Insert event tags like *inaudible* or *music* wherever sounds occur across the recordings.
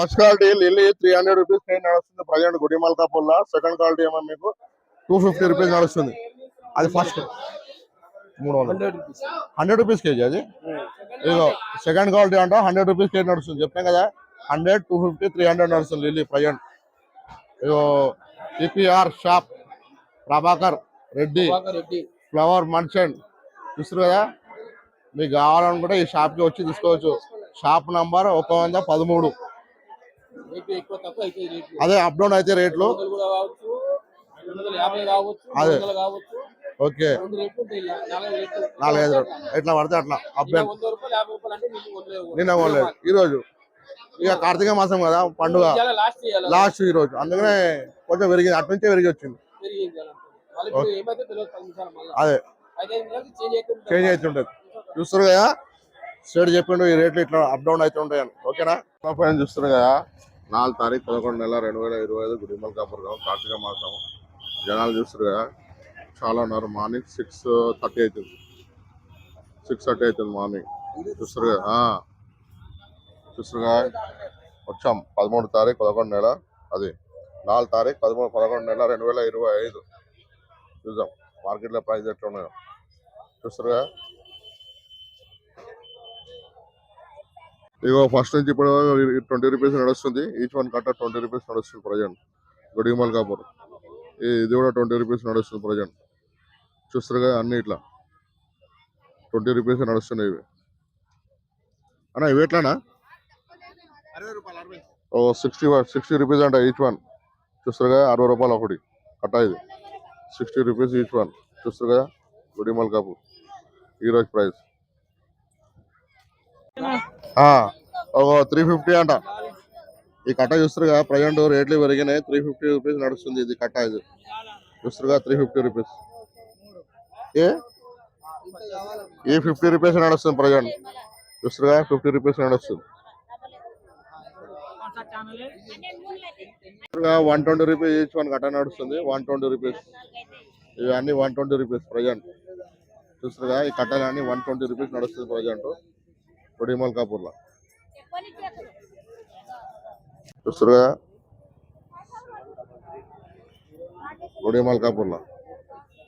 First quality lily three hundred rupees KG నడుస్తుంది? Present గుడిమల్ కపుల్లా సెకండ్ క్వాలిటీ ఏమో మీకు టూ ఫిఫ్టీ రూపీస్ నడుస్తుంది. అది ఫస్ట్ మూడు వందలు. Hundred rupees. కేజీ అది? ఇదిగో సెకండ్ క్వాలిటీ అంట హండ్రెడ్ రూపీస్ కేజీ నడుస్తుంది. చెప్పాం కదా hundred two fifty three hundred నడుస్తుంది లిల్లీ ప్రజెంట్. ఇదిగో TPR shop Prabhakar Reddy Reddy. Flower merchant. చూస్తారు కదా? మీకు కావాలనుకుంటే ఈ షాప్కి వచ్చి తీసుకోవచ్చు. షాప్ నంబర్ ఒక వంద పదమూడు రేటు ఎక్కువ తక్కువ అయితే రేట్లు అదే అప్ డౌన్ అయితే రేట్లు. అదే. ఓకే. నాలుగైదు ఎట్లా పడితే అట్లా అప్ డౌన్ నిన్ను కొనలేదు. ఈ రోజు ఇక కార్తీక మాసం కదా పండుగ. లాస్ట్ ఇవాళ. లాస్ట్ ఈ రోజు అందుకనే కొంచెం పెరిగింది. అటు నుంచే పెరిగి వచ్చింది అదే. చేంజ్ అవుతుంటది. చూస్తారు కదా? స్టేట్ చెప్పిండు ఈ రేట్లు ఇట్లా అప్ డౌన్ అయితే ఉంటాయని ఓకేనా? పైన చూస్తారు కదా నాలుగు తారీఖు పదకొండు నెల రెండు వేల ఇరవై ఐదు గుడిమల్ కాపురం కార్తీక మాసం. జనాలు చూస్తారు కదా చాలా ఉన్నారు. మార్నింగ్ సిక్స్ థర్టీ అవుతుంది సిక్స్ థర్టీ అవుతుంది మార్నింగ్. చూస్తారు కదా చూస్తారు కదా వచ్చాం. పదమూడు తారీఖు పదకొండు నెల అది. నాలుగు తారీఖు పదమూడు పదకొండు నెల రెండు వేల ఇరవై ఐదు. చూద్దాం మార్కెట్లో ప్రైస్ ఎట్లా ఉన్నాయో చూస్తారుగా ఇగో ఫస్ట్ నుంచి ఇప్పుడు ట్వంటీ రూపీస్ నడుస్తుంది. ఈచ్ వన్ కట్ట ట్వంటీ రూపీస్ నడుస్తుంది ప్రజెంట్. గుడిమల్ కాపూర్. ఇది కూడా ట్వంటీ రూపీస్ నడుస్తుంది ప్రజెంట్. చూస్తారుగా అన్ని ఇట్లా. ట్వంటీ రూపీస్ నడుస్తున్నాయి ఇవి. అన్న ఇవి ఎట్లానా? ఓ సిక్స్టీ సిక్స్టీ రూపీస్ అంట ఈచ్ వన్ చూస్తారుగా అరవై రూపాయలు ఒకటి. కట్ట ఇది. సిక్స్టీ రూపీస్ ఈచ్ వన్ చూస్తారు కదా గుడిమల్ కాపు ఈరోజు ప్రైస్ త్రీ ఫిఫ్టీ అంట. ఈ కట్ట చూస్తారు ప్రజెంట్ రేట్లు పెరిగినాయి త్రీ ఫిఫ్టీ రూపీస్ నడుస్తుంది ఇది కట్ట ఇది. చూస్తారు త్రీ ఫిఫ్టీ రూపీస్ ఏ? ఈ ఫిఫ్టీ రూపీస్ నడుస్తుంది ప్రజెంట్? చూస్తారు ఫిఫ్టీ రూపీస్ నడుస్తుంది. One twenty rupees each one కట్ట నడుస్తుంది వన్ ట్వంటీ రూపీస్ ఇవన్నీ వన్ ట్వంటీ రూపీస్ ప్రజెంట్. చూస్తారు ఈ కట్టలు వన్ ట్వంటీ రూపీస్ నడుస్తుంది ప్రజెంట్. కొడిమల్ కాపూర్లో. చూస్తారు కదా? కొడిమల్ కాపూర్లో.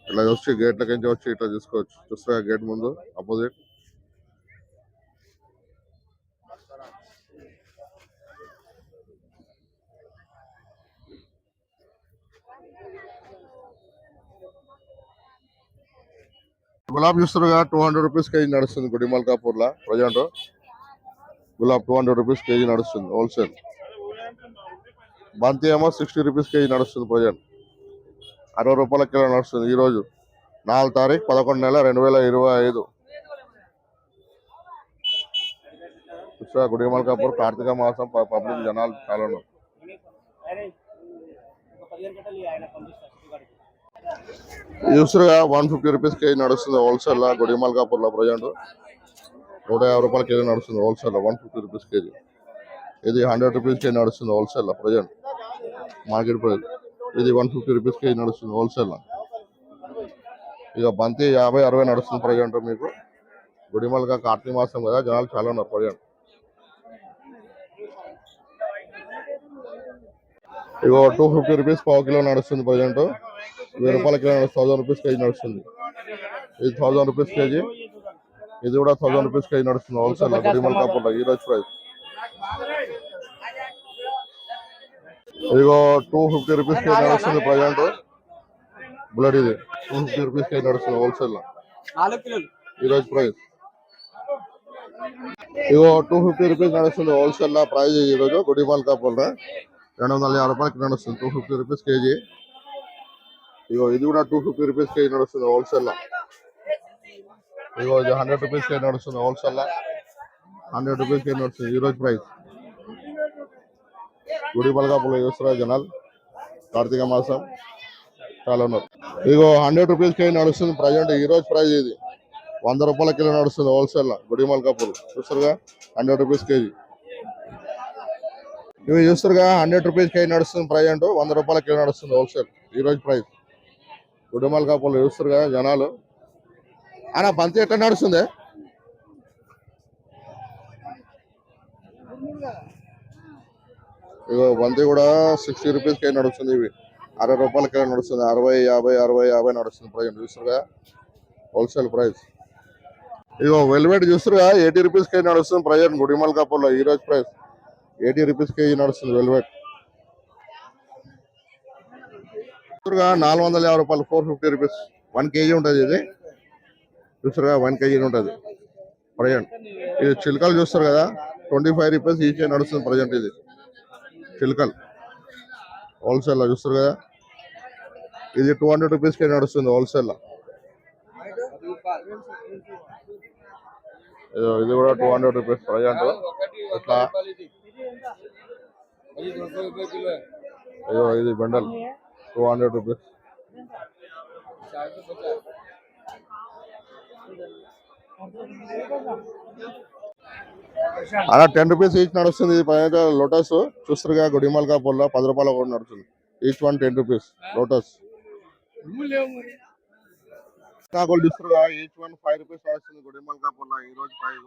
ఇట్లా వచ్చి గేట్లకి నుంచి వచ్చి ఇట్లా చూసుకోవచ్చు. చూస్తారా గేట్ ముందు? అపోజిట్? గులాబ్ చూస్తారు టూ హండ్రెడ్ రూపీస్ కేజీ నడుస్తుంది గుడిమల్ మల్కాపూర్లో. ప్రజెంట్ గులాబ్ టూ హండ్రెడ్ రూపీస్ కేజీ నడుస్తుంది హోల్సేల్ బంతి ఏమో సిక్స్టీ రూపీస్ కేజీ నడుస్తుంది ప్రజెంట్. అరవై రూపాయల కిలో నడుస్తుంది ఈరోజు నాలుగు తారీఖు పదకొండు నెల రెండు వేల ఇరవై ఐదు. చూసా గుడిమల్ కార్తీక మాసం పబ్లిక్ జనాలు చాలా ఉన్నారు వన్ ఫిఫ్టీ రూపీస్ కేజీ నడుస్తుంది హోల్సేల్లో కాపూర్లో ప్రజెంట్. నూట యాభై రూపాయల కేజీ నడుస్తుంది హోల్సేల్లో వన్ ఫిఫ్టీ రూపీస్ కేజీ. ఇది హండ్రెడ్ రూపీస్ కేజీ నడుస్తుంది హోల్సేల్లో ప్రజెంట్. Market price. ఇది వన్ ఫిఫ్టీ రూపీస్ కేజీ నడుస్తుంది హోల్సేల్లో ఇక బంతి యాభై అరవై నడుస్తుంది ప్రజెంట్ మీకు. గుడిమల్గా కార్తీక మాసం కదా జనాలు చాలా ఉన్నారు ప్రజెంట్. ఇగో టూ ఫిఫ్టీ రూపీస్ పావు కిలో నడుస్తుంది ప్రజెంట్. వెయ్యి రూపాయల కిలో థౌసండ్ రూపీస్ కేజీ నడుస్తుంది. ఇది థౌసండ్ రూపీస్ కేజీ. ఇది కూడా థౌసండ్ రూపీస్ కేజీ నడుస్తుంది హోల్సేల్ గుడిమల్ కాపూర్లో ఈ రోజు ప్రైస్ ఇదిగో టూ ఫిఫ్టీ రూపీస్ కేజీ నడుస్తుంది ప్రజెంట్ బుల్లెట్ ఇది. టూ ఫిఫ్టీ రూపీస్ కేజీ నడుస్తుంది హోల్సేల్లో. నాలుగు కిలోలు. ఈ రోజు ప్రైస్ ఇగో టూ ఫిఫ్టీ రూపీస్ నడుస్తుంది హోల్సేల్లో ప్రైస్ ఈ రోజు గుడిమాల్ కాపుల్ రెండు వందల యాభై రూపాయలకి నడుస్తుంది టూ ఫిఫ్టీ రూపీస్ కేజీ. ఇగో ఇది కూడా టూ ఫిఫ్టీ రూపీస్ కేజీ నడుస్తుంది హోల్సేల్ ఇగో ఇది హండ్రెడ్ రూపీస్ కేజీ నడుస్తుంది హోల్సేల్ హండ్రెడ్ రూపీస్ కేజీ నడుస్తుంది ఈ రోజు ప్రైస్ గుడి కాపులో చూస్తున్నారు జనాలు కార్తీక మాసం చాలా ఉన్నారు. ఇగో హండ్రెడ్ రూపీస్ కేజీ నడుస్తుంది ప్రజెంట్ ఈ రోజు ప్రైస్ ఇది. వంద రూపాయల కిలో నడుస్తుంది హోల్సేల్లో గుడిమల్ కప్పులు చూస్తారుగా హండ్రెడ్ రూపీస్ కేజీ. ఇవి చూస్తారుగా హండ్రెడ్ రూపీస్ కేజీ నడుస్తుంది ప్రజెంట్ వంద రూపాయల కిలో నడుస్తుంది హోల్సేల్ ఈ రోజు ప్రైస్ గుడిమల్ కప్పులు కదా జనాలు. ఆయన బంతి ఎట్లా నడుస్తుంది? ఇగో బంతి కూడా సిక్స్టీ రూపీస్ కే నడుస్తుంది ఇవి. అరవై రూపాయలకి నడుస్తుంది. అరవై యాభై అరవై యాభై నడుస్తుంది ప్రజెంట్ చూస్తారుగా హోల్సేల్ ప్రైస్ ఇగో వెల్వెట్ చూస్తారుగా ఎయిటీ రూపీస్ కే నడుస్తుంది ప్రజెంట్ గుడిమల్ కప్పుల్లో ఈ రోజు ప్రైస్ ఎయిటీ రూపీస్ కేజీ నడుస్తుంది వెల్వెట్ చూస్తురుగా నాలుగు వందల యాభై రూపాయలు four fifty rupees one KG ఉంటుంది ఇది. చూస్తురుగా వన్ కేజీ ఉంటుంది. ప్రజెంట్. ఇది చిలుకలు చూస్తారు కదా ట్వంటీ ఫైవ్ రూపీస్ ఈచ్ నడుస్తుంది ప్రజెంట్ ఇది. చిలుకలు. హోల్సేల్లో చూస్తారు కదా. ఇది టూ హండ్రెడ్ రూపీస్కే నడుస్తుంది హోల్సేల్లో. ఇదో కూడా టూ హండ్రెడ్ రూపీస్ ప్రజెంట్. ఇదో ఇది బండల్. Two hundred rupees. అలా టెన్ రూపీస్ ఈచ్ నడుస్తుంది ఇది పైన లోటస్. చూస్తారుగా గుడిమల్ కాపుల్లో పది రూపాయలు కూడా నడుస్తుంది. Each one ten rupees lotus. కాకులు చూస్తారుగా ఈచ్ వన్ ఫైవ్ రూపీస్ నడుస్తుంది గుడిమల్ కాపుల్లో ఈ రోజు ఫైవ్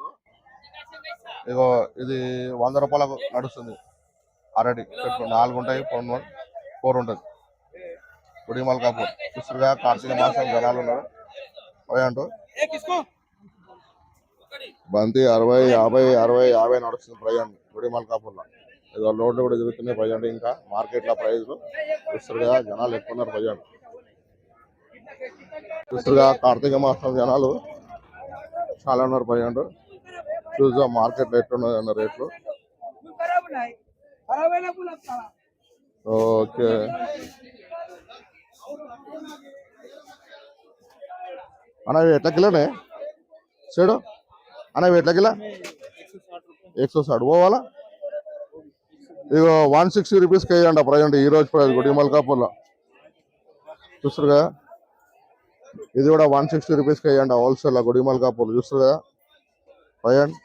ఇగో ఇది వంద రూపాయలకు నడుస్తుంది. అరటి నాలుగు ఉంటాయి ఫోర్ వన్ ఫోర్ ఉంటుంది. గుడిమల్ కాపూర్ చూస్తారుగా కార్తీక మాసం జనాలు ఉన్నారు. అంటూ. బంతి అరవై యాభై అరవై యాభై నడుస్తుంది ప్రజెంట్ గుడి మల్కాపూర్లో. ఇదో లోడ్లు కూడా తిరుగుతున్నాయి ప్రజెంట్ ఇంకా. మార్కెట్లో ప్రైజ్లు చూస్తారుగా జనాలు ఎక్కువ ఉన్నారు ప్రజెంట్. చూస్తారుగా కార్తీక మాసం జనాలు చాలా ఉన్నారు ప్రజెంట్. చూద్దాం మార్కెట్లో ఎట్లున్నది అన్న రేట్లు. ఓకే. అన్న ఎట్లా కిలోనే? సేడు? అన్న ఇవి ఎట్లా కిలో? ఎక్సో సాడు. పోవాలా? ఇగో వన్ సిక్స్టీ రూపీస్ కేజీ అంట ప్రజెంట్ ఈ రోజు ప్రైజ్ గుడి మల్కాపూర్లో. చూస్తారు కదా? ఇది కూడా వన్ సిక్స్టీ రూపీస్ కేజీ అంట హోల్సేల్ గుడి మల్కాపూర్ చూస్తారు కదా? ప్రజెంట్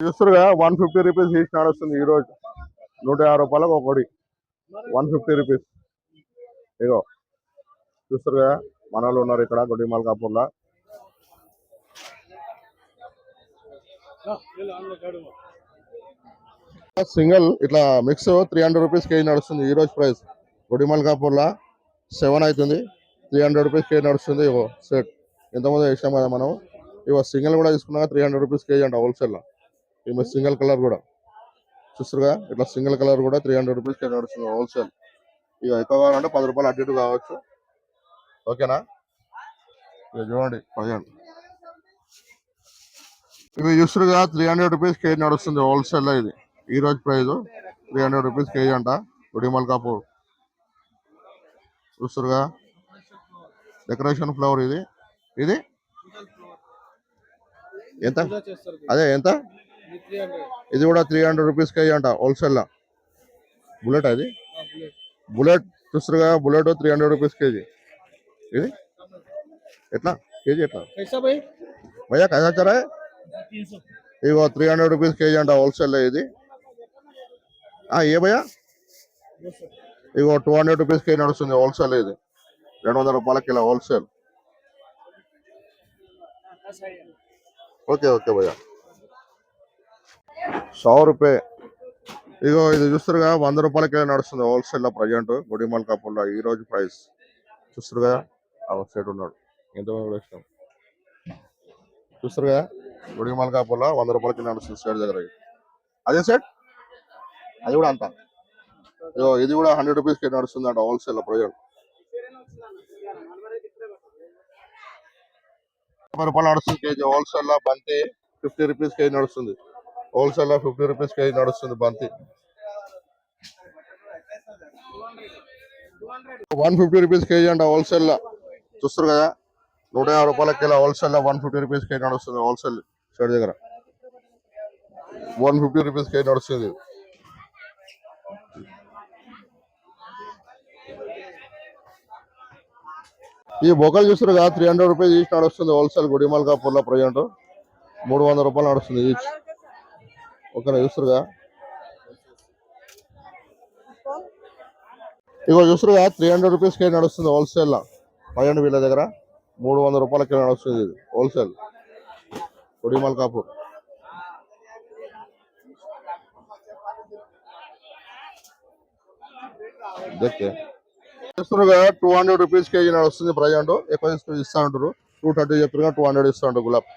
చూస్తారుగా వన్ ఫిఫ్టీ రూపీస్ ఈచ్ నడుస్తుంది ఈరోజు నూట యాభై రూపాయలకు ఒకటి వన్ ఫిఫ్టీ రూపీస్ ఇగో చూస్తారు కదా మన వాళ్ళు ఉన్నారు ఇక్కడ గుడి మల్కాపూర్లో. సింగిల్ ఇట్లా mix three hundred rupees KG నడుస్తుంది ఈ రోజు ప్రైస్ గుడి మల్కాపూర్లో సెవెన్ అవుతుంది త్రీ హండ్రెడ్ రూపీస్ కేజీ నడుస్తుంది ఇగో సెట్ ఇంతకుముందు వేసాం కదా మనం. ఇగో సింగిల్ కూడా తీసుకున్నాక త్రీ హండ్రెడ్ రూపీస్ కేజీ అంట హోల్సేల్లో ఇవి సింగిల్ కలర్ కూడా. చూస్తారుగా ఇట్లా సింగిల్ కలర్ కూడా త్రీ హండ్రెడ్ రూపీస్ నడుస్తుంది హోల్సేల్ ఇక ఎక్కువ కావాలంటే పది రూపాయలు అటు ఇటు కావచ్చు. ఓకేనా? ఇక చూడండి పదిహేను. ఇవి చూస్తురుగా త్రీ హండ్రెడ్ రూపీస్ కేజీ నడుస్తుంది హోల్సేల్లో ఇది. ఈ రోజు price three hundred rupees KG అంట గుడిమల్ కాపు. చూస్తురుగా డెకరేషన్ ఫ్లవర్ ఇది. ఇది? ఎంత? అదే ఎంత? ఇది కూడా త్రీ హండ్రెడ్ రూపీస్కి కేజీ అంట హోల్సేల్లో బుల్లెట్ అది బుల్లెట్ చూస్తారు కదా bullet three hundred rupees KG. ఇది? ఎట్లా? కేజీ ఎట్లా? భయ్యా కదా ఇవో త్రీ హండ్రెడ్ రూపీస్ కేజీ అంట హోల్సేల్లో ఇది. ఏ భయ్యా? ఇవో టూ హండ్రెడ్ రూపీస్ కేజీ నడుస్తుంది హోల్సేల్ ఇది. రెండు వందల రూపాయల కిలో హోల్సేల్ ఓకే ఓకే భయ్యా. సौ రూపాయ ఇగో ఇది చూస్తారుగా వంద రూపాయలకి నడుస్తుంది హోల్సేల్లో ప్రజెంట్ గుడిమల్ కప్పుల్లో ఈ రోజు ప్రైస్ చూస్తారుగా ఆ సైడ్ ఉన్నాడు. ఎంతమంది కూడా ఇష్టం చూస్తారుగా గుడిమల్ కప్పుల్లో వంద రూపాయలకి నడుస్తుంది సైడ్ దగ్గర. అదే సెట్ అది కూడా అంత. ఇగో ఇది కూడా హండ్రెడ్ రూపీస్కి నడుస్తుంది అంట హోల్సేల్లో ప్రజెంట్. రూపాయలు నడుస్తుంది కేజీ. హోల్సేల్లో బంతి ఫిఫ్టీ రూపీస్ కేజీ నడుస్తుంది. హోల్సేల్లో ఫిఫ్టీ రూపీస్ కేజీ నడుస్తుంది బంతి. వన్ ఫిఫ్టీ రూపీస్ కేజీ అంట హోల్సేల్ చూస్తారు కదా? నూట యాభై రూపాయల kilo wholesale one fifty rupees KG నడుస్తుంది హోల్సేల్ షెడ్ దగ్గర. వన్ ఫిఫ్టీ రూపీస్ కేజీ నడుస్తుంది. ఈ బొక్కలు చూస్తారు కదా త్రీ హండ్రెడ్ రూపీస్ ఈచ్ నడుస్తుంది హోల్సేల్ గుడిమల్కాపూర్లో ప్రజెంట్. మూడు వందల రూపాయలు నడుస్తుంది ఈచ్ ఒకరు చూస్తురుగా? ఇగో చూస్తురుగా త్రీ హండ్రెడ్ రూపీస్కి నడుస్తుంది హోల్సేల్లో. వీళ్ళ దగ్గర మూడు వందల రూపాయలకి నడుస్తుంది ఇది wholesale Gudimalkapur. Okay two hundred rupees KG నడుస్తుంది ప్రజెంట్. ఎక్కువ తీసుకొని ఇస్తా ఉంటారు టూ థర్టీ చెప్తారు టూ హండ్రెడ్ ఇస్తా ఉంటారు గులాబ్.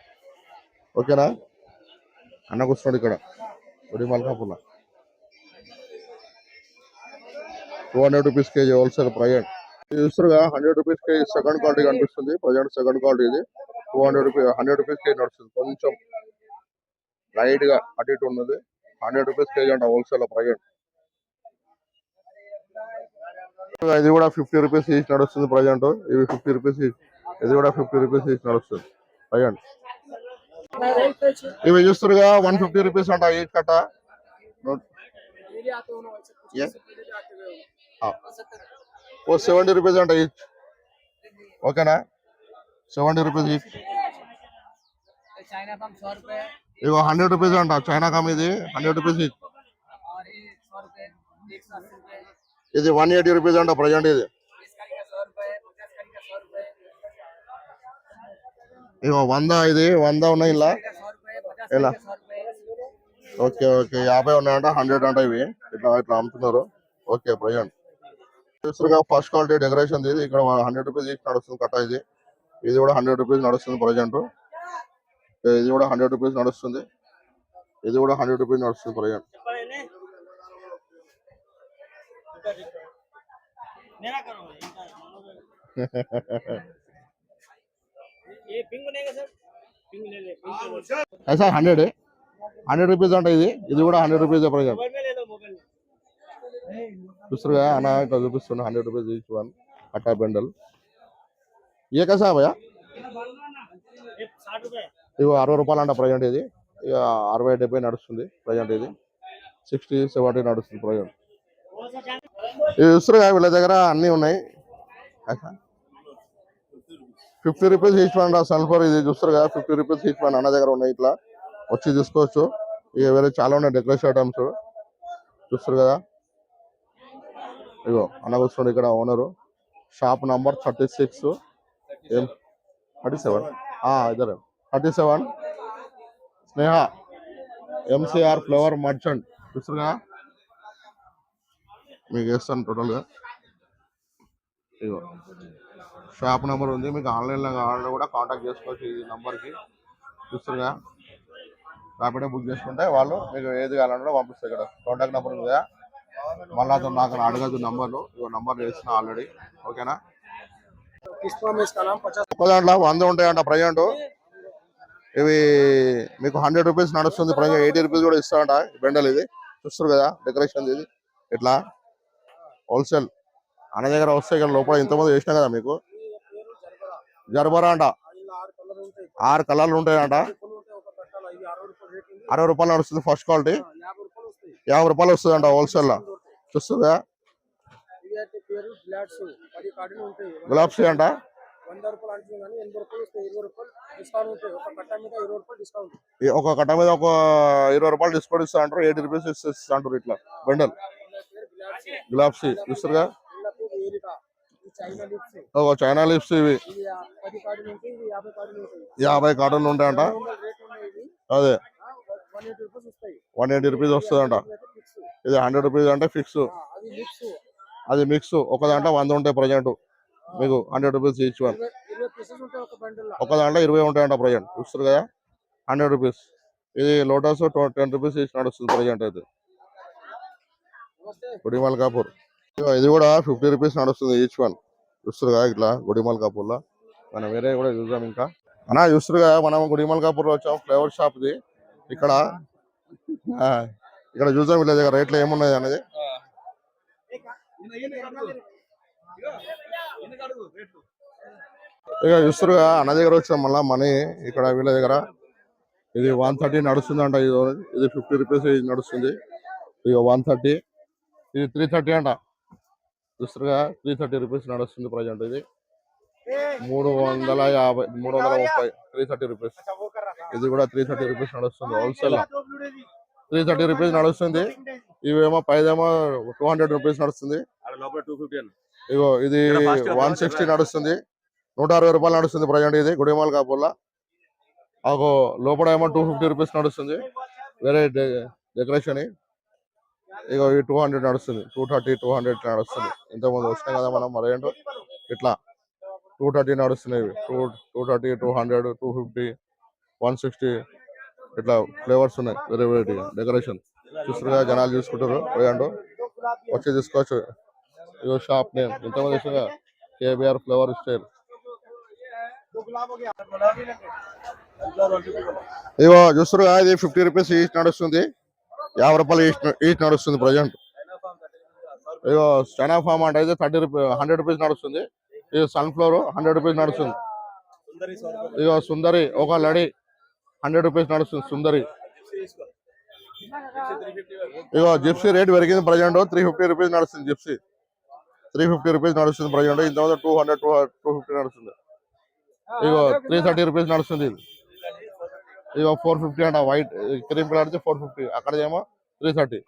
ఓకేనా? అన్న కూర్చున్నాడు ఇక్కడ. గుడి మల్కాపూర్లో two hundred rupees KG wholesale present ఇది చూస్తారుగా hundred rupees KG second quality కనిపిస్తుంది. ప్రజెంట్ సెకండ్ క్వాలిటీ ఇది. Two hundred rupees hundred rupees KG నడుస్తుంది. కొంచెం లైట్గా అటు ఇటు ఉన్నది. హండ్రెడ్ రూపీస్ కేజీ అంట హోల్సేల్ ప్రజెంట్ ఇది కూడా ఫిఫ్టీ రూపీస్ ఈచ్ నడుస్తుంది ప్రజెంట్ ఇవి ఫిఫ్టీ రూపీస్ ఇది కూడా ఫిఫ్టీ రూపీస్ ఈచ్ నడుస్తుంది ప్రజెంట్ ఇవి చూస్తురుగా వన్ ఫిఫ్టీ రూపీస్ అంట ఎయిట్ కట్ట. ఓ సెవెంటీ రూపీస్ అంట ఈచ్ ఓకేనా? సెవెంటీ రూపీస్ ఈచ్ ఇగో హండ్రెడ్ రూపీస్ అంట చైనా కమ్ ఇది హండ్రెడ్ రూపీస్ ఈచ్ ఇది వన్ ఎయిటీ రూపీస్ అంట ప్రజెంట్ ఇది. ఇగో వంద ఇది వంద ఉన్నాయి ఇలా. ఇలా. Okay okay. యాభై ఉన్నాయంట హండ్రెడ్ అంట ఇవి. ఇట్లా ఇట్లా అమ్ముతున్నారు. ఓకే ప్రజెంట్ చూసారుగా ఫస్ట్ క్వాలిటీ డెకరేషన్ ఇది. ఇక్కడ హండ్రెడ్ రూపీస్ ఇచ్చి నడుస్తుంది కట్ట ఇది. ఇది కూడా హండ్రెడ్ రూపీస్ నడుస్తుంది ప్రజెంట్ ఇది కూడా హండ్రెడ్ రూపీస్ నడుస్తుంది. ఇది కూడా హండ్రెడ్ రూపీస్ నడుస్తుంది ప్రజెంట్ *laughs* హండ్రెడ్ హండ్రెడ్ రూపీస్ అంటే ఇది? ఇది కూడా హండ్రెడ్ రూపీస్ ఎప్పుడు చూస్తురుగా అన్న ఇక్కడ చూపిస్తున్నా హండ్రెడ్ రూపీస్ ఈచ్ వన్ అట్టా బెండల్ ఇక సార్ భయ ఇవి అరవై రూపాయలు అంట ప్రజెంట్ ఇది. ఇక అరవై డెబ్బై నడుస్తుంది ప్రజెంట్ ఇది. సిక్స్టీ సెవెంటీ నడుస్తుంది ప్రజెంట్ ఇవి చూస్తురుగా వీళ్ళ దగ్గర అన్నీ ఉన్నాయి. Fifty rupees each one sulphur ఇది చూస్తారు కదా ఫిఫ్టీ రూపీస్ ఈచ్ వన్ అన్న దగ్గర ఉన్నాయి ఇట్లా. వచ్చి తీసుకోవచ్చు. ఇక వేరే చాలా ఉన్నాయి డెకరేషన్ ఐటమ్స్ చూస్తారు కదా. ఇగో అన్న కూర్చున్నాడు ఇక్కడ owner shop number thirty six ఏం? థర్టీ సెవెన్ ఇద్దరు. Thirty seven Sneha MCR flower merchant చూస్తున్నా మీకు వేస్తాను టోటల్గా ఇదిగో. షాప్ నెంబర్ ఉంది మీకు ఆన్లైన్లో కావాలంటే కూడా కాంటాక్ట్ చేసుకోవచ్చు ఈ నెంబర్కి. చూస్తున్నా రాపిడే బుక్ చేసుకుంటే వాళ్ళు మీకు ఏది కావాలంటే పంపిస్తారు ఇక్కడ. కాంటాక్ట్ నెంబర్ కదా? మళ్ళీ అతను నాకు అడగదు నంబర్లు. ఇగో నెంబర్ వేసిన ఆల్రెడీ ఓకేనా? ఒక్కదాంట్లో వంద ఉంటాయంట ప్రజెంట్. ఇవి మీకు హండ్రెడ్ రూపీస్ నడుస్తుంది ప్రజెంట్. ఎయిటీ రూపీస్ కూడా ఇస్తారంట బెండలు ఇది. చూస్తారు కదా డెకరేషన్ ఇది. ఇట్లా హోల్సేల్ అన్న దగ్గర వస్తే ఇక్కడ లోపల ఇంతమంది చేసినా కదా మీకు? జర్బరా అంట ఆరు కలర్లు ఉంటాయంట. ఉంటాయి అరవై రూపాయలు నడుస్తుంది ఫస్ట్ క్వాలిటీ యాభై రూపాయలు వస్తుంది అంట హోల్సేల్లో చూస్తుందా? గులాబ్స్ అంట. ఒక కట్ట మీద ఒక ఇరవై రూపాయలు డిస్కౌంట్ ఇస్తా అంటారు. ఎయిటీ రూపీస్ ఇస్తా అంటారు ఇట్లా. బండల్ గులాబ్సీ గులాబ్స్ చూస్తారుగా ఒక చైనా లిప్స్ ఇవి. యాభై కాటన్లు ఉంటాయంట? అదే. వన్ ఎయిటీ రూపీస్ వస్తుందంట. ఇది హండ్రెడ్ రూపీస్ అంటే ఫిక్స్ అది మిక్స్ ఒక దాంట్లో వంద ఉంటాయి ప్రజెంట్. మీకు హండ్రెడ్ రూపీస్ ఈచ్ వన్ ఒక దాంట్లో ఇరవై ఉంటాయంట ప్రజెంట్. చూస్తారు కదా? Hundred rupees. ఇది లోటస్ టెన్ రూపీస్ ఈచ్ నడుస్తుంది ప్రజెంట్ అయితే. గుడిమల్ కాపూర్ ఇది కూడా ఫిఫ్టీ రూపీస్ నడుస్తుంది ఈచ్ వన్ చూస్తారు కదా ఇట్లా గుడిమల్ కాపూర్లో. మనం వేరే కూడా చూద్దాం ఇంకా. అన్నా చూస్తారు కదా మనం గుడిమల్ కాపూర్లో వచ్చాం ఫ్లేవర్ షాప్ ది. ఇక్కడ ఆ, ఇక్కడ చూద్దాం వీళ్ళ దగ్గర రేట్లు ఏమున్నాయి అనేది. ఇక చూస్తారు అన్న దగ్గర వచ్చాం మళ్ళీ మనీ ఇక్కడ వీళ్ళ దగ్గర. ఇది వన్ థర్టీ నడుస్తుందంట ఇది ఇది ఫిఫ్టీ రూపీస్ ఇది నడుస్తుంది. ఇక వన్ థర్టీ ఇది త్రీ థర్టీ అంట. చూస్తారుగా త్రీ థర్టీ రూపీస్ నడుస్తుంది ప్రజెంట్ ఇది. మూడు వందల యాభై. మూడు వందల ముప్పై త్రీ థర్టీ రూపీస్ ఇది కూడా త్రీ థర్టీ రూపీస్ నడుస్తుంది హోల్సేల్ త్రీ థర్టీ రూపీస్ నడుస్తుంది. ఇవేమో పైదేమో టూ హండ్రెడ్ రూపీస్ నడుస్తుంది. ఇగో ఇది వన్ సిక్స్టీ. నడుస్తుంది. నూట అరవై రూపాయలు నడుస్తుంది ప్రజెంట్ ఇది గుడిమాల్ కాపుల్లా ఒక లోపల ఏమో టూ ఫిఫ్టీ రూపీస్ నడుస్తుంది. వేరే డెకరేషన్ ఇక ఈ టూ హండ్రెడ్ నడుస్తుంది. టూ థర్టీ టూ హండ్రెడ్ నడుస్తుంది. ఇంతకుముందు వచ్చినాయి కదా మనం మరేంటో ఇట్లా. టూ థర్టీ నడుస్తున్నాయి two two thirty two hundred two fifty one sixty ఇట్లా ఫ్లేవర్స్ ఉన్నాయి. వేరే వెరైటీ డెకరేషన్ చూస్తున్నా జనాలు చూసుకుంటారు. పోయాండు వచ్చి తీసుకోవచ్చు. ఇదో షాప్ నేమ్ ఇంతమంది వచ్చినా కేబిఆర్ ఫ్లేవర్ స్టైల్ ఇవో చూస్తురుగా ఇది ఫిఫ్టీ రూపీస్ ఈచ్ నడుస్తుంది. యాభై రూపాయలు ఈస్ట్ ఈస్ట్ నడుస్తుంది ప్రజెంట్. ఇగో చైనా ఫామ్ అంటే అయితే థర్టీ రూపీ హండ్రెడ్ రూపీస్ నడుస్తుంది. ఇది సన్ఫ్లవర్ హండ్రెడ్ రూపీస్ నడుస్తుంది. ఇగో సుందరి ఒక లడి హండ్రెడ్ రూపీస్ నడుస్తుంది సుందరి. ఇగో జిప్సీ రేట్ పెరిగింది ప్రజెంట్ త్రీ ఫిఫ్టీ రూపీస్ నడుస్తుంది జిప్సీ. త్రీ ఫిఫ్టీ రూపీస్ నడుస్తుంది ప్రజెంట్. ఇంత two hundred two two fifty నడుస్తుంది. ఇగో త్రీ థర్టీ రూపీస్ నడుస్తుంది ఇది. ఇగో ఫోర్ ఫిఫ్టీ అంట వైట్ క్రీమ్ కలర్ వచ్చి ఫోర్ ఫిఫ్టీ అక్కడ ఏమో త్రీ థర్టీ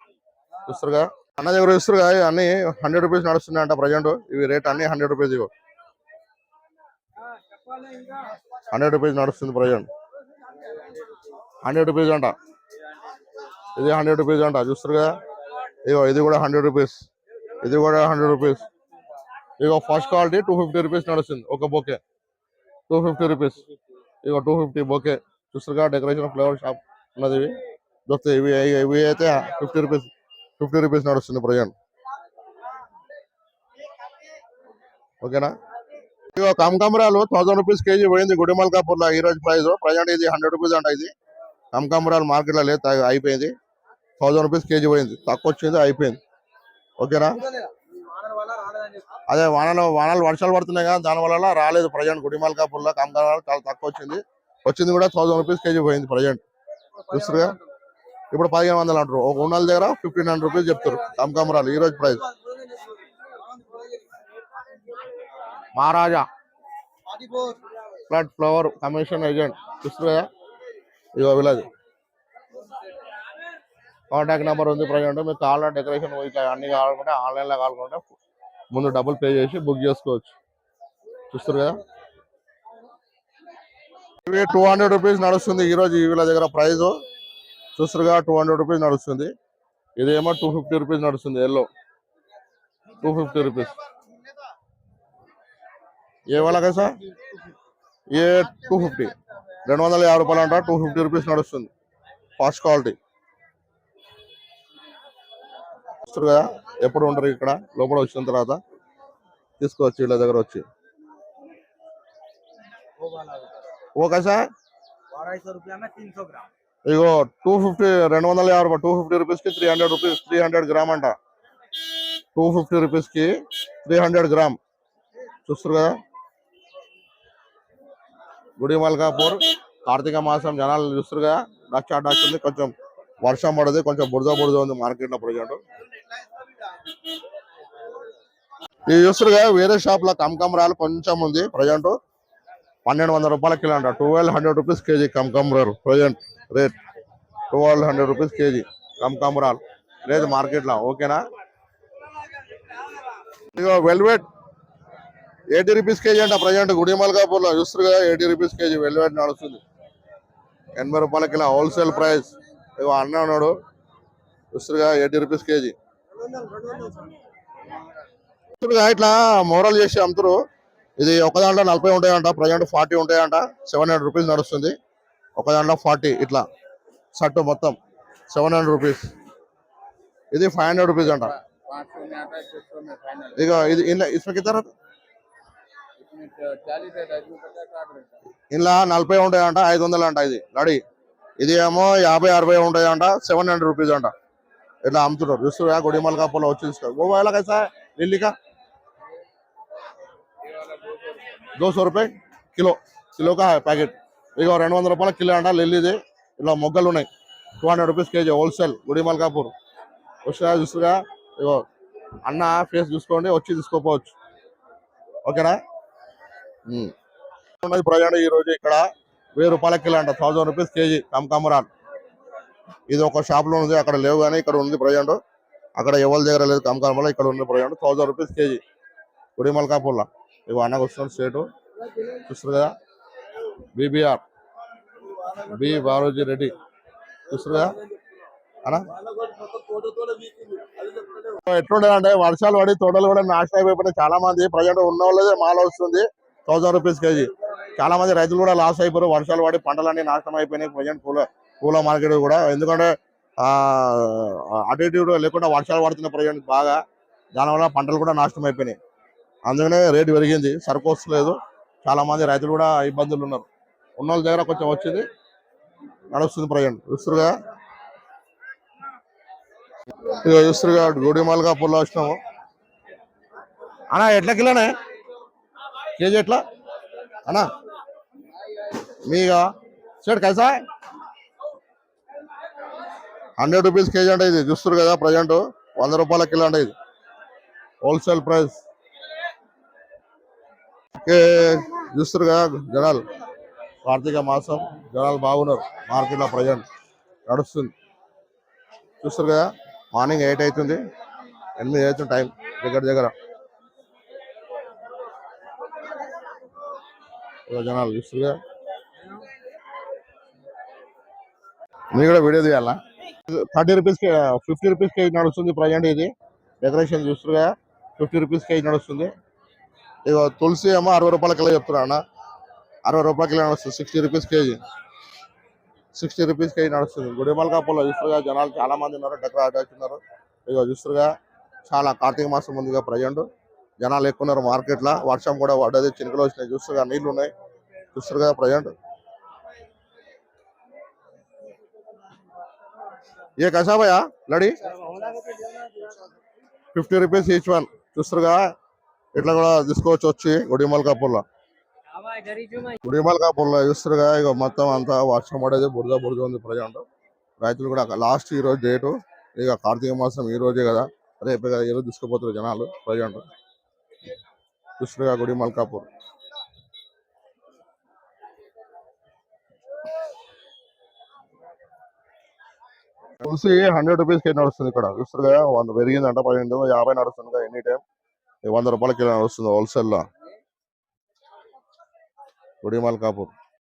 చూస్తారుగా అన్న దగ్గర చూస్తారుగా అన్ని హండ్రెడ్ రూపీస్ నడుస్తున్నాయి అంట ప్రజెంట్. ఇవి రేట్ అన్ని హండ్రెడ్ రూపీస్ ఇవ్వ హండ్రెడ్ రూపీస్ నడుస్తుంది ప్రజెంట్. హండ్రెడ్ రూపీస్ అంట. ఇది హండ్రెడ్ రూపీస్ అంట చూస్తారు కదా? ఇగో ఇది కూడా హండ్రెడ్ రూపీస్ ఇది కూడా హండ్రెడ్ రూపీస్ ఇగో first quality two fifty rupees నడుస్తుంది ఒక బొకే. టూ ఫిఫ్టీ రూపీస్ ఇగో టూ ఫిఫ్టీ బొకే. చూస్తారుగా డెకరేషన్ ఫ్లవర్ షాప్ ఉన్నది. ఇవి దొరుకుతాయి. ఇవి ఇవి- అయితే ఫిఫ్టీ రూపీస్ ఫిఫ్టీ రూపీస్ నడుస్తుంది ప్రజెంట్. ఓకేనా? ఇక కమకమరాలు థౌసండ్ రూపీస్ కేజీ పోయింది గుడిమల్కాపూర్లో ఈ రోజు ప్రైస్ ప్రజెంట్ ఇది హండ్రెడ్ రూపీస్ అంట ఇది. కమకమరాలు మార్కెట్లో లేదు అయిపోయింది. థౌసండ్ రూపీస్ కేజీ పోయింది. తక్కువ వచ్చింది అయిపోయింది. ఓకేనా? అదే వానలు వానలు వర్షాలు పడుతున్నాయి కదా దాని వల్ల రాలేదు ప్రజెంట్ గుడిమల్కాపూర్లో కమకమరాలు చాలా తక్కువ వచ్చింది వచ్చింది కూడా థౌసండ్ రూపీస్ కేజీ పోయింది ప్రజెంట్ చూస్తుగా ఇప్పుడు పదిహేను వందలు అంటారు. ఒక ఉన్నల దగ్గర ఫిఫ్టీన్ హండ్రెడ్ రూపీస్ చెప్తారు. కమకమరాలు ఈ రోజు price Maharaja flood flower commission agent చూస్తుగా కదా ఇగో కాంటాక్ట్ నెంబర్ ఉంది ప్రజెంట్. మీకు కావాలంటే డెకరేషన్ ఇట్లా అన్ని కావాలనుకుంటే ఆన్లైన్లో కావాలనుకుంటే ముందు డబ్బులు పే చేసి బుక్ చేసుకోవచ్చు. చూస్తారు కదా ఇవి టూ హండ్రెడ్ రూపీస్ నడుస్తుంది ఈ రోజు వీళ్ళ దగ్గర ప్రైస్ చూస్తారుగా టూ హండ్రెడ్ రూపీస్ నడుస్తుంది. ఇదేమో టూ ఫిఫ్టీ రూపీస్ నడుస్తుంది ఎల్లో టూ ఫిఫ్టీ రూపీస్ ఏ వాళ్ళ సార్? ఏ టూ ఫిఫ్టీ రెండు వందల యాభై రూపాయలు అంట టూ ఫిఫ్టీ రూపీస్ నడుస్తుంది. ఫాస్ట్ క్వాలిటీ చూస్తారు కదా ఎప్పుడు ఉంటారు ఇక్కడ? లోపల వచ్చిన తర్వాత తీసుకోవచ్చు వీళ్ళ దగ్గర వచ్చి. ఓకే సార్ अढ़ाई सौ रुपया में तीन सौ ग्राम ఇగో టూ ఫిఫ్టీ రెండు వందల యాభై రూపాయలు టూ ఫిఫ్టీ రూపీస్ కి three hundred rupees three hundred gram అంట టూ ఫిఫ్టీ రూపీస్ కి త్రీ హండ్రెడ్ గ్రామ్ చూస్తారు కదా గుడి మల్కాపూర్ కార్తీక మాసం జనాలు చూస్తారు కదా డచ్ డచ్ ఉంది కొంచెం వర్షం పడదు కొంచెం బురద బురద ఉంది మార్కెట్ లో ప్రజెంట్ ఇది చూస్తారు కదా వేరే షాప్ లో కమకమరాలు కొంచెం ఉంది ప్రజెంట్ పన్నెండు వందల రూపాయల కిలో అంట. Twelve hundred rupees KG కమకమరాలు present rate twelve hundred rupees KG కమకమరాలు లేదు మార్కెట్లో. ఓకేనా? ఇదిగో వెల్వెట్ ఎయిటీ రూపీస్ కేజీ అంట ప్రజెంట్. గుడిమల్కాపూర్లో చూస్తారు కదా ఎయిటీ రూపీస్ కేజీ వెల్వెట్ నడుస్తుంది. ఎనభై రూపాయల కిలో హోల్సేల్ ప్రైస్. ఇగో అన్న ఉన్నాడు. చూస్తారు కదా ఎయిటీ రూపీస్ కేజీ. ఇట్లా మోరల్ చేసి అమ్ముతారు ఇది ఒక దాంట్లో నలభై ఉంటాయంట ప్రజెంట్ ఫార్టీ ఉంటాయంట. సెవెన్ హండ్రెడ్ రూపీస్ నడుస్తుంది. ఒక దాంట్లో ఫార్టీ ఇట్లా. షర్టు మొత్తం సెవెన్ హండ్రెడ్ రూపీస్. ఇది ఫైవ్ హండ్రెడ్ రూపీస్ అంట. ఇక ఇది ఇలా ఇసుకి తర్వాత ఇలా నలభై ఉంటాయంట ఐదు వందలు అంట ఇది. రెడీ ఇది ఏమో యాభై అరవై ఉంటాయంట సెవెన్ హండ్రెడ్ రూపీస్ అంట. ఇట్లా అమ్ముతున్నారు చూస్తున్నా గుడిమల్ కాపలో వచ్చి తీసుకో గోవాలకైతే ఢిల్లీకా दो सौ रुपये కిలో కిలో కా ప్యాకెట్ ఇక రెండు వందల రూపాయల కిలో అంట లిల్లీది ఇలా మొగ్గలు ఉన్నాయి two hundred rupees KG wholesale గుడి మల్కాపూర్ వస్తున్నా చూస్తుగా ఇగో అన్న ఫేస్ చూసుకోండి వచ్చి తీసుకోపోవచ్చు ఓకేనా ఉమ్. ఉన్నది ప్రజెంట్ ఈ రోజు ఇక్కడ వెయ్యి రూపాయల కిలో అంట థౌసండ్ రూపీస్ కేజీ కమకమరాన్ ఇది ఒక షాప్ లో ఉంది అక్కడ లేవు కానీ ఇక్కడ ఉంది ప్రజెంట్ అక్కడ ఎవరి దగ్గర లేదు కమకమరా ఇక్కడ ఉంది ప్రజెంట్ థౌసండ్ రూపీస్ కేజీ గుడి మల్కాపూర్లో ఇగో అన్నకు వస్తున్నాడు స్టేటు. చూస్తారు కదా? బీబీఆర్. బి బారోజీ రెడ్డి. చూస్తురుగా అనా ఎట్లుండే అంటే వర్షాలు పడి తోటలు కూడా నాశనం అయిపోయినాయి చాలా మంది ప్రజెంట్ ఉన్న వాళ్ళదే మాల వస్తుంది. Thousand rupees KG. చాలా మంది రైతులు కూడా లాస్ అయిపోయారు. వర్షాలు పడి పంటలన్నీ నాశనం అయిపోయినాయి. ప్రజెంట్ పూల పూల మార్కెట్ కూడా. ఎందుకంటే ఆ అటు ఇటు లేకుండా వర్షాలు పడుతున్న ప్రజెంట్ బాగా. దానివల్ల పంటలు కూడా నాశనం అయిపోయినాయి. అందుకనే రేటు పెరిగింది సరుకు వస్తలేదు. చాలా మంది రైతులు కూడా ఇబ్బందులు ఉన్నారు. ఉన్న వాళ్ళ దగ్గర కొంచెం వచ్చింది నడుస్తుంది ప్రజెంట్. చూస్తురుగా ఇక చూస్తురుగా గుడిమాలగా పుల్ల వచ్చినాము. అన్నా ఎట్లా కిలోనే? కేజీ ఎట్లా? అన్నా మీగా సెట్ కైసా హండ్రెడ్ రూపీస్ కేజీ అంటే ఇది. చూస్తురు కదా ప్రజెంట్ వంద రూపాయల కిలో అంటే ఇది. Wholesale price. ఓకే చూస్తారు కదా జనాలు. కార్తీక మాసం జనాలు బాగున్నారు. మార్కెట్లో ప్రజెంట్ నడుస్తుంది. చూస్తారు కదా మార్నింగ్ ఎయిట్ అవుతుంది. ఎనిమిది అవుతుంది టైం దగ్గర దగ్గర. జనాలు జనాలు కదా మీరు కూడా వీడియో తీయాలా? Thirty rupees fifty rupees KG నడుస్తుంది ప్రజెంట్ ఇది. డెకరేషన్ చూస్తుగా ఫిఫ్టీ రూపీస్ కేజీ నడుస్తుంది. ఇక తులసి ఏమో అరవై రూపాయల కిలో చెప్తున్నా అరవై రూపాయల కిలో నడుస్తుంది. Sixty rupees KG. Sixty rupees KG నడుస్తుంది. గుడిమల్ కాపులో చూస్తుగా జనాలు చాలా మంది ఉన్నారు డెకరేట్ అవుతున్నారు. ఇక చూస్తుగా చాలా కార్తీక మాసం ఉందిగా ప్రజెంట్. జనాలు ఎక్కువ ఉన్నారు మార్కెట్లో. వర్షం కూడా పడ్డది చినుకులు వచ్చినాయి. చూస్తుగా నీళ్ళు ఉన్నాయి. చూస్తుగా ప్రజెంట్. ఏ కసా లడి? ఫిఫ్టీ రూపీస్ ఈచ్ వన్ చూస్తురుగా ఇట్లా కూడా తీసుకోవచ్చు వచ్చి గుడిమల్ కాపుల్లో గుడిమల్ కాపుల్లో చూస్తురుగా ఇక మొత్తం అంతా వర్షం పడేది బురద బురద ఉంది ప్రజెంట్. రైతులు కూడా లాస్ట్ ఈ రోజు డేటు ఇక కార్తీక మాసం ఈ రోజే కదా రేపే కదా ఈరోజు తీసుకుపోతారు జనాలు ప్రజెంట్. చూస్తారుగా గుడిమల్ కాపూర్ తులసి హండ్రెడ్ రూపీస్కి నడుస్తుంది ఇక్కడ. చూస్తారు కదా వంద పెరిగిందంట పదిహేను యాభై నడుస్తుంది ఎనీ టైం. వంద రూపాయల కిలో నడుస్తుంది హోల్సేల్లో గుడిమాల్ కాపూర్